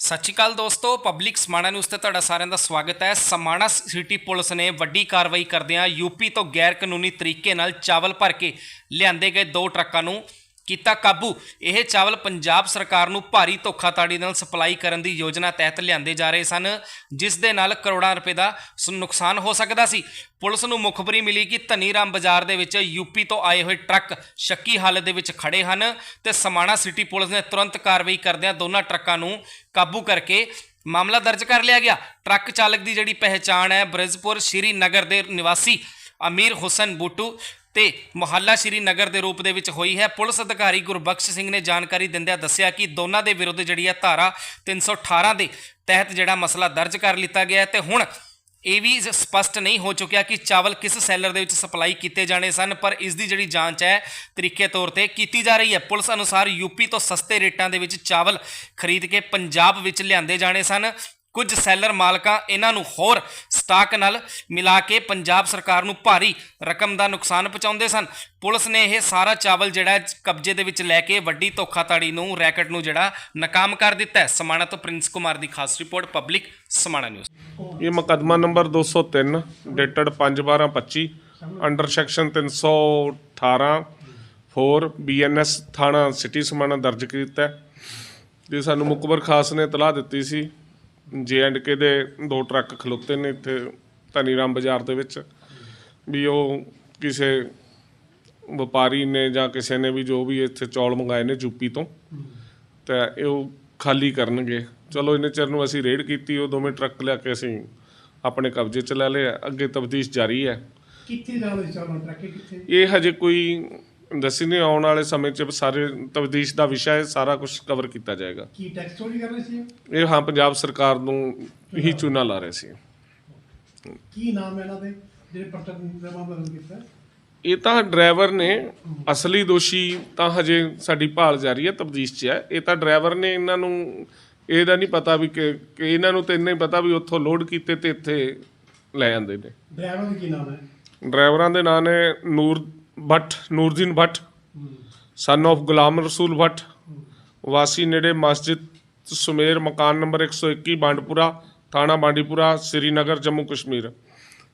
ਸਤਿ ਸ਼੍ਰੀ ਅਕਾਲ ਦੋਸਤੋ public Samana news ਤੇ ਤੁਹਾਡਾ ਸਾਰਿਆਂ ਦਾ ਸਵਾਗਤ ਹੈ। ਸਮਾਣਾ ਸਿਟੀ ਪੁਲਿਸ ਨੇ ਵੱਡੀ ਕਾਰਵਾਈ ਕਰਦਿਆਂ ਯੂਪੀ ਤੋਂ ਗੈਰ ਕਾਨੂੰਨੀ ਤਰੀਕੇ ਨਾਲ ਚਾਵਲ ਭਰ ਕੇ ਲਿਆਂਦੇ ਗਏ ਦੋ ਟਰੱਕਾਂ ਨੂੰ। ਕੀਤਾ ਕਾਬੂ। ਇਹ ਚਾਵਲ ਪੰਜਾਬ ਸਰਕਾਰ ਨੂੰ ਭਾਰੀ ਧੋਖਾਧੜੀ ਨਾਲ ਸਪਲਾਈ ਕਰਨ ਦੀ ਯੋਜਨਾ ਤਹਿਤ ਲਿਆਂਦੇ ਜਾ ਰਹੇ ਸਨ, ਜਿਸ ਦੇ ਨਾਲ ਕਰੋੜਾਂ ਰੁਪਏ ਦਾ ਸ- ਨੁਕਸਾਨ ਹੋ ਸਕਦਾ ਸੀ। ਪੁਲਿਸ ਨੂੰ ਮੁਖਬਰੀ ਮਿਲੀ ਕਿ ਧਨੀਰਾਮ ਬਾਜ਼ਾਰ ਦੇ ਵਿੱਚ ਯੂਪੀ ਤੋਂ ਆਏ ਹੋਏ ਟਰੱਕ ਸ਼ੱਕੀ ਹਾਲਤ ਦੇ ਵਿੱਚ ਖੜੇ ਹਨ ਤੇ ਸਮਾਣਾ ਸਿਟੀ ਪੁਲਿਸ ਨੇ ਤੁਰੰਤ ਕਾਰਵਾਈ ਕਰਦਿਆਂ ਦੋਨਾਂ ਟਰੱਕਾਂ ਨੂੰ ਕਾਬੂ ਕਰਕੇ ਮਾਮਲਾ ਦਰਜ ਕਰ ਲਿਆ ਗਿਆ। ਟਰੱਕ ਚਾਲਕ ਦੀ ਜਿਹੜੀ ਪਹਿਚਾਣ ਹੈ, ਬ੍ਰਿਜਪੁਰ ਸ਼੍ਰੀ ਨਗਰ ਦੇ ਨਿਵਾਸੀ ਅਮੀਰ ਹੁਸਨ ਬੂਟੂ ਤੇ ਮੁਹੱਲਾ ਸ਼੍ਰੀ ਨਗਰ ਦੇ ਰੂਪ ਦੇ ਵਿੱਚ ਹੋਈ ਹੈ। ਪੁਲਿਸ ਅਧਿਕਾਰੀ ਗੁਰਬਖਸ਼ ਸਿੰਘ ਨੇ ਜਾਣਕਾਰੀ ਦਿੰਦਿਆਂ ਦੱਸਿਆ ਕਿ ਦੋਨਾਂ ਦੇ ਵਿਰੁੱਧ ਜਿਹੜੀ ਹੈ ਧਾਰਾ 318 ਦੇ ਤਹਿਤ ਜਿਹੜਾ ਮਸਲਾ ਦਰਜ ਕਰ ਲਿੱਤਾ ਗਿਆ ਹੈ ਤੇ ਹੁਣ ਇਹ ਵੀ ਸ- ਸਪਸ਼ਟ ਨਹੀਂ ਹੋ ਚੁੱਕਿਆ ਕਿ ਚਾਵਲ ਕਿਸ ਸੈਲਰ ਦੇ ਵਿੱਚ ਸਪਲਾਈ ਕੀਤੇ ਜਾਣੇ ਸਨ, ਪਰ ਇਸ ਦੀ ਜਿਹੜੀ ਜਾਂਚ ਹੈ ਤਰੀਕੇ ਤੌਰ ਤੇ ਕੀਤੀ ਜਾ ਰਹੀ ਹੈ। ਪੁਲਿਸ ਅਨੁਸਾਰ ਯੂਪੀ ਤੋਂ ਸਸਤੇ ਰੇਟਾਂ ਦੇ ਵਿੱਚ ਚਾਵਲ ਖਰੀਦ ਕੇ ਪੰਜਾਬ ਵਿੱਚ ਲਿਆਂਦੇ ਜਾਣੇ ਸਨ। ਕੁਝ ਸੈਲਰ ਮਾਲਕਾਂ ਇਹਨਾਂ ਨੂੰ ਹੋਰ ਸਟਾਕ ਨਾਲ ਮਿਲਾ ਕੇ ਪੰਜਾਬ ਸਰਕਾਰ ਨੂੰ ਭਾਰੀ ਰਕਮ ਦਾ ਨੁਕਸਾਨ ਪਹੁੰਚਾਉਂਦੇ ਸਨ। ਪੁਲਿਸ ਨੇ ਇਹ ਸਾਰਾ ਚਾਵਲ ਜਿਹੜਾ ਕਬਜ਼ੇ ਦੇ ਵਿੱਚ ਲੈ ਕੇ ਵੱਡੀ ਧੋਖਾਧੜੀ ਨੂੰ, ਰੈਕਟ ਨੂੰ ਜਿਹੜਾ ਨਾਕਾਮ ਕਰ ਦਿੱਤਾ ਹੈ। ਸਮਾਣਾ ਤੋਂ ਪ੍ਰਿੰਸ ਕੁਮਾਰ ਦੀ ਖਾਸ ਰਿਪੋਰਟ, ਪਬਲਿਕ ਸਮਾਣਾ ਨਿਊਜ਼। ਇਹ ਮੁਕੱਦਮਾ number 203 dated 5/12/25 under section 318 4 BNS ਥਾਣਾ ਸਿਟੀ ਸਮਾਣਾ ਦਰਜ ਕੀਤਾ ਹੈ। ਜੇ ਸਾਨੂੰ ਮੁਕਬਰ ਖਾਸ ਨੇ ਇਤਲਾਹ ਦਿੱਤੀ ਸੀ ਜੇ ਐਂਡ ਕੇ ਦੇ ਦੋ ਟਰੱਕ ਖਲੋਤੇ ਨੇ ਇੱਥੇ ਧਨੀਰਾਮ ਬਾਜ਼ਾਰ ਦੇ ਵਿੱਚ ਵੀ ਉਹ ਕਿਸੇ ਵਪਾਰੀ ਨੇ ਜਾਂ ਕਿਸੇ ਨੇ ਵੀ ਜੋ ਵੀ ਇੱਥੇ ਚੌਲ ਮੰਗਾਏ ਨੇ ਯੂਪੀ ਤੋਂ ਤੇ ਇਹ ਉਹ ਖਾਲੀ ਕਰਨਗੇ। ਚਲੋ ਇੰਨੇ ਚਿਰ ਨੂੰ ਅਸੀਂ ਰੇਡ ਕੀਤੀ ਉਹ ਦੋਵੇਂ ਟਰੱਕ ਲਿਆ ਕੇ ਅਸੀਂ ਆਪਣੇ ਕਬਜ਼ੇ 'ਚ ਲੈ ਲਏ। ਅੱਗੇ ਤਫਤੀਸ਼ ਜਾਰੀ ਹੈ। ਕਿੱਥੇ ਜਾਣਾ ਚਾਹੁੰਦਾ ਟਰੱਕ ਕਿੱਥੇ? ਇਹ ਹਜੇ ਕੋਈ ਦੱਸੀ ਨਹੀਂ ਆਉਣ ਵਾਲੇ ਸਮੇਂ 'ਚ ਸਾਰੇ ਤਫਤੀਸ਼ ਦਾ ਵਿਸ਼ਾ ਹੈ ਸਾਰਾ ਕੁਝ ਕਵਰ ਕੀਤਾ ਜਾਏਗਾ। ਕੀ ਟੈਕਸ ਚੋਰੀ ਕਰ ਰਹੇ ਸੀ? ਇਹ ਹਾਂ ਪੰਜਾਬ ਸਰਕਾਰ ਨੂੰ ਹੀ ਚੂਨਾ ਲਾ ਰਹੇ ਸੀ। ਕੀ ਨਾਮ ਹੈ ਇਹਨਾਂ ਦੇ ਜਿਹੜੇ ਪਰਚਾ ਮਾਮਲਾ ਕੀਤਾ ਇਹ ਤਾਂ ਡਰਾਈਵਰ ਨੇ ਅਸਲੀ ਦੋਸ਼ੀ ਤਾਂ ਹਜੇ ਸਾਡੀ ਭਾਲ ਜਾਰੀ ਹੈ ਤਬਦੀਸ਼ 'ਚ ਹੈ। ਇਹ ਤਾਂ ਡਰਾਈਵਰ ਨੇ ਇਹਨਾਂ ਨੂੰ ਇਹਦਾ ਨਹੀਂ ਪਤਾ ਵੀ ਕਿ ਕਿ ਇਹਨਾਂ ਨੂੰ ਤਾਂ ਇੰਨਾ ਹੀ ਪਤਾ ਵੀ ਉੱਥੋਂ ਲੋਡ ਕੀਤੇ ਤੇ ਇੱਥੇ ਲੈ ਜਾਂਦੇ ਨੇ। ਡਰਾਈਵਰ ਦਾ ਕੀ ਨਾਮ ਹੈ? ਡਰਾਈਵਰਾਂ ਦੇ ਨਾਂ ਨੇ ਨੂਰ ਭੱਟ ਨੂਰਦੀਨ ਭੱਟ ਸਨ of ਗੁਲਾਮ ਰਸੂਲ ਭੱਟ ਵਾਸੀ ਨੇੜੇ ਮਸਜਿਦ ਸੁਮੇਰ ਮਕਾਨ ਨੰਬਰ 121 ਬਾਂਡਪੁਰਾ ਥਾਣਾ ਬਾਂਡੀਪੁਰਾ ਸ੍ਰੀਨਗਰ ਜੰਮੂ ਕਸ਼ਮੀਰ।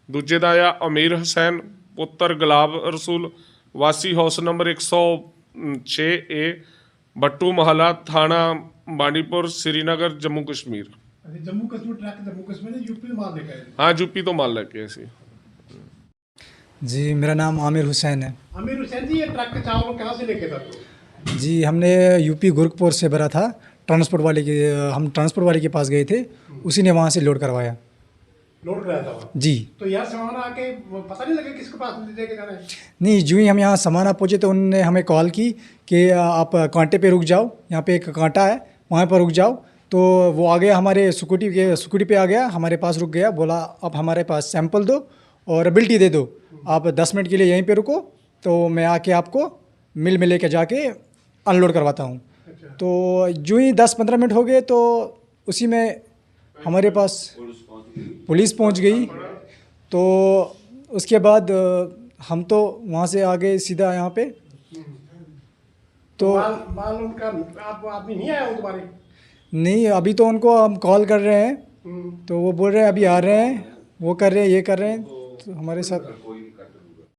ਦੂਜੇ ਦਾ ਆ ਅਮੀਰ ਹੁਸੈਨ ਪੁੱਤਰ ਗੁਲਾਬ ਰਸੂਲ ਵਾਸੀ ਹਾਊਸ ਨੰਬਰ 106 ਏ ਬੱਟੂ ਮਹੱਲਾ ਥਾਣਾ ਬਾਂਡੀਪੁਰ ਸ੍ਰੀਨਗਰ ਜੰਮੂ ਕਸ਼ਮੀਰ। ਜੰਮੂ ਕਸ਼ਮੀਰ ਟਰੱਕ ਜੰਮੂ ਕਸ਼ਮੀਰ ਦੇ ਯੂਪੀ ਤੋਂ ਮਾਲ ਲੈ ਕੇ ਆਏ ਹਾਂ ਯੂਪੀ ਤੋਂ ਮਾਲ ਲੈ ਕੇ ਆਏ ਸੀ। जी मेरा नाम आमिर हुसैन है। अमीर हुसैन जी ये ट्रक के चावल कहाँ से लेके था जी हमने यूपी गोरखपुर से भरा था ट्रांसपोर्ट वाले के हम ट्रांसपोर्ट वाले के पास गए थे उसी ने वहाँ से लोड करवाया। लोड कराया था जी। तो यहाँ सामान आके पता नहीं लगा किसके पास लेके जाना है? नहीं जो ही हम यहाँ समाना पहुँचे तो उनने हमें कॉल की कि आप कांटे पे रुक जाओ यहाँ पे एक कांटा है वहाँ पर रुक जाओ। तो वो आ गया हमारे स्कूटी के स्कूटी पे आ गया हमारे पास रुक गया बोला आप हमारे पास सैंपल दो और बिल्टी दे दो। आप दस मिनट के लिए यहीं पे रुको तो मैं आके आपको मिल में लेके जाके अनलोड करवाता हूँ। अच्छा। तो जो ही दस पंद्रह मिनट हो गए तो उसी में हमारे पास पुलिस पहुँच गई। तो उसके बाद हम तो वहाँ से आ गए सीधा यहाँ पे। तो माल माल उनका आप आदमी नहीं आया तुम्हारे? नहीं अभी तो उनको हम कॉल कर रहे हैं। हम्म, तो वो बोल रहे हैं अभी आ रहे हैं वो कर रहे हैं ये कर रहे हैं। हमारे साथ